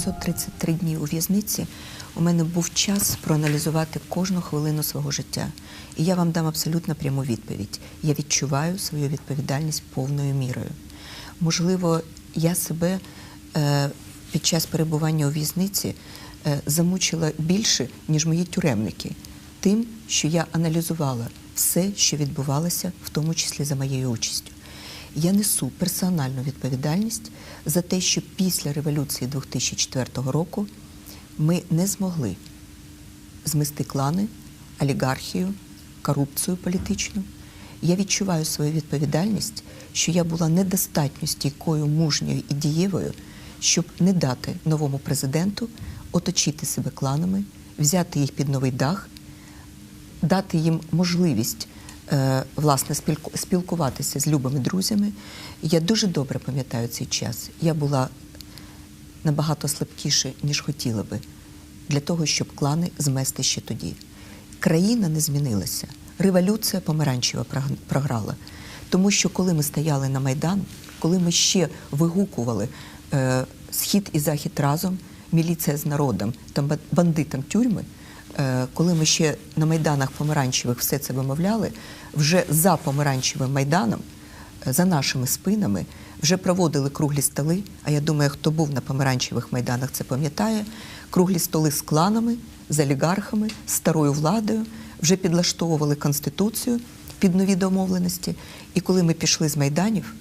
933 дні у в'язниці у мене був час проаналізувати кожну хвилину свого життя. І я вам дам абсолютно пряму відповідь. Я відчуваю свою відповідальність повною мірою. Можливо, я себе е, під час перебування у в'язниці е, замучила більше, ніж мої тюремники, тим, що я аналізувала все, що відбувалося, в тому числі за моєю участю. Я несу персональну відповідальність за те, що після революції 2004 року ми не змогли змести клани, олігархію, корупцію політичну. Я відчуваю свою відповідальність, що я була недостатньо стійкою, мужньою і дієвою, щоб не дати новому президенту оточити себе кланами, взяти їх під новий дах, дати їм можливість власне спілку- спілкуватися з любими друзями. Я дуже добре пам'ятаю цей час. Я була набагато слабкіше, ніж хотіла би, для того, щоб клани змести ще тоді. Країна не змінилася. Революція помаранчева програла. Тому що коли ми стояли на Майдан, коли ми ще вигукували е, схід і захід разом, міліція з народом, там ба- бандитам тюрми, е, коли ми ще на майданах помаранчевих все це вимовляли, вже за помаранчевим майданом е, за нашими спинами вже проводили круглі столи. А я думаю, хто був на помаранчевих майданах, це пам'ятає. Круглі столи з кланами, з олігархами, з старою владою, вже підлаштовували конституцію під нові домовленості. І коли ми пішли з майданів,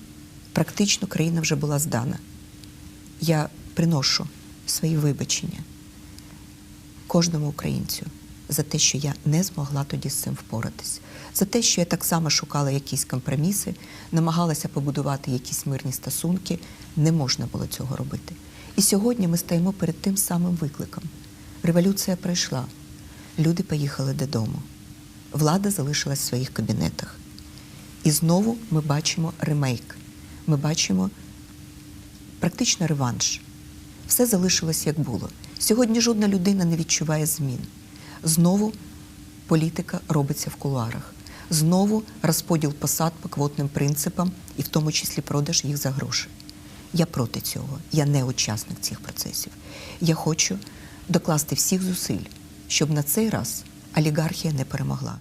практично країна вже була здана. Я приношу свої вибачення кожному українцю за те, що я не змогла тоді з цим впоратись, за те, що я так само шукала якісь компроміси, намагалася побудувати якісь мирні стосунки. Не можна було цього робити. І сьогодні ми стоїмо перед тим самим викликом. Революція пройшла, люди поїхали додому, влада залишилась в своїх кабінетах. І знову ми бачимо ремейк. Ми бачимо практично реванш. Все залишилось як було. Сьогодні жодна людина не відчуває змін. Знову політика робиться в кулуарах. Знову розподіл посад по квотним принципам, і в тому числі продаж їх за гроші. Я проти цього. Я не учасник цих процесів. Я хочу докласти всіх зусиль, щоб на цей раз олігархія не перемогла.